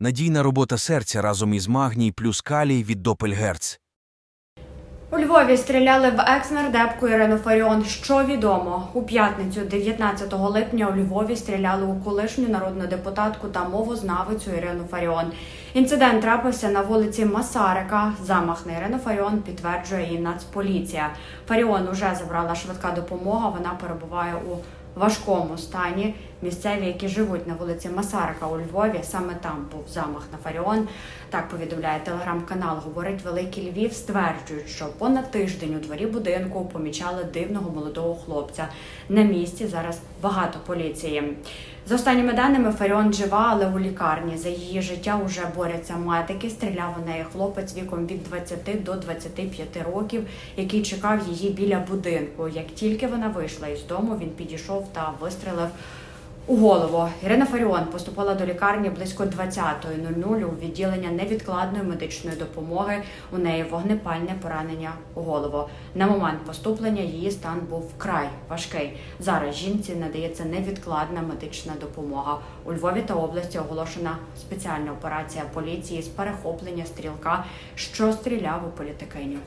Надійна робота серця разом із магній плюс калій від Допельгерц. У Львові стріляли в екс-нардепку Ірину Фаріон. Що відомо? У п'ятницю, 19 липня, у Львові стріляли у колишню народну депутатку та мовознавицю Ірину Фаріон. Інцидент трапився на вулиці Масарика. Замах на Ірину Фаріон підтверджує і Нацполіція. Фаріон уже забрала швидка допомога. Вона перебуває у важкому стані. Місцеві, які живуть на вулиці Масарика у Львові, саме там був замах на Фаріон. Так повідомляє телеграм-канал. Говорить Великий Львів. Стверджують, що понад тиждень у дворі будинку помічали дивного молодого хлопця. На місці зараз багато поліції. За останніми даними, Фаріон жива, але у лікарні. За її життя уже борються медики. Стріляв у неї хлопець віком від 20 до 25 років, який чекав її біля будинку. Як тільки вона вийшла із дому, він підійшов та вистрелив у голову Ірина Фаріон поступила до лікарні близько 20.00 у відділення невідкладної медичної допомоги. У неї вогнепальне поранення у голову. На момент поступлення її стан був вкрай важкий. Зараз жінці надається невідкладна медична допомога. У Львові та області оголошена спеціальна операція поліції з перехоплення стрілка, що стріляв у політикиню.